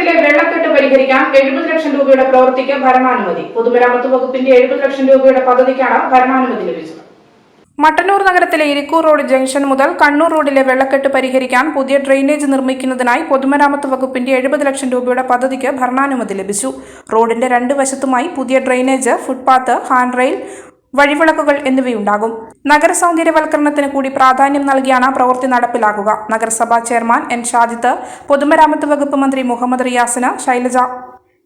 നഗരത്തിലെ വെള്ളക്കെട്ട് പരിഹരിക്കാൻ എഴുപത് ലക്ഷം രൂപയുടെ പ്രവൃത്തിക്ക് ഭരണാനുമതി. പൊതുമരാമത്ത് വകുപ്പിന്റെ എഴുപത് ലക്ഷം രൂപയുടെ പദ്ധതിക്കാണ് ഭരണാനുമതി ലഭിച്ചത്. മട്ടന്നൂർ നഗരത്തിലെ ഇരിക്കൂർ റോഡ് ജംഗ്ഷൻ മുതൽ കണ്ണൂർ റോഡിലെ വെള്ളക്കെട്ട് പരിഹരിക്കാൻ പുതിയ ഡ്രെയിനേജ് നിർമ്മിക്കുന്നതിനായി പൊതുമരാമത്ത് വകുപ്പിന്റെ എഴുപത് ലക്ഷം രൂപയുടെ പദ്ധതിക്ക് ഭരണാനുമതി ലഭിച്ചു. റോഡിന്റെ രണ്ട് വശത്തുമായി പുതിയ ഡ്രെയിനേജ് ഫുട്പാത്ത് ഹാൻഡ് റെയിൽ വഴിവിളക്കുകൾ എന്നിവയുണ്ടാകും. നഗര സൗന്ദര്യവൽക്കരണത്തിന് കൂടി പ്രാധാന്യം നൽകിയാണ് പ്രവൃത്തി നടപ്പിലാക്കുക. നഗരസഭാ ചെയർമാൻ എൻ. ഷാജിത്ത് പൊതുമരാമത്ത് വകുപ്പ് മന്ത്രി മുഹമ്മദ് റിയാസിന് ശൈലജ.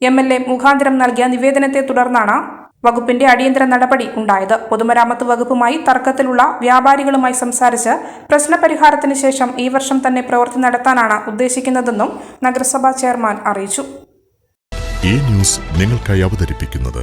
എം എൽ എ മുഖാന്തരം നൽകിയ നിവേദനത്തെ തുടർന്നാണ് വകുപ്പിന്റെ അടിയന്തര നടപടി ഉണ്ടായത്. പൊതുമരാമത്ത് വകുപ്പുമായി തർക്കത്തിലുള്ള വ്യാപാരികളുമായി സംസാരിച്ച് പ്രശ്നപരിഹാരത്തിന് ശേഷം ഈ വർഷം തന്നെ പ്രവൃത്തി നടത്താനാണ് ഉദ്ദേശിക്കുന്നതെന്നും നഗരസഭാ ചെയർമാൻ അറിയിച്ചു. ഈ ന്യൂസ് നിങ്ങൾക്കായി അവതരിപ്പിക്കുന്നത്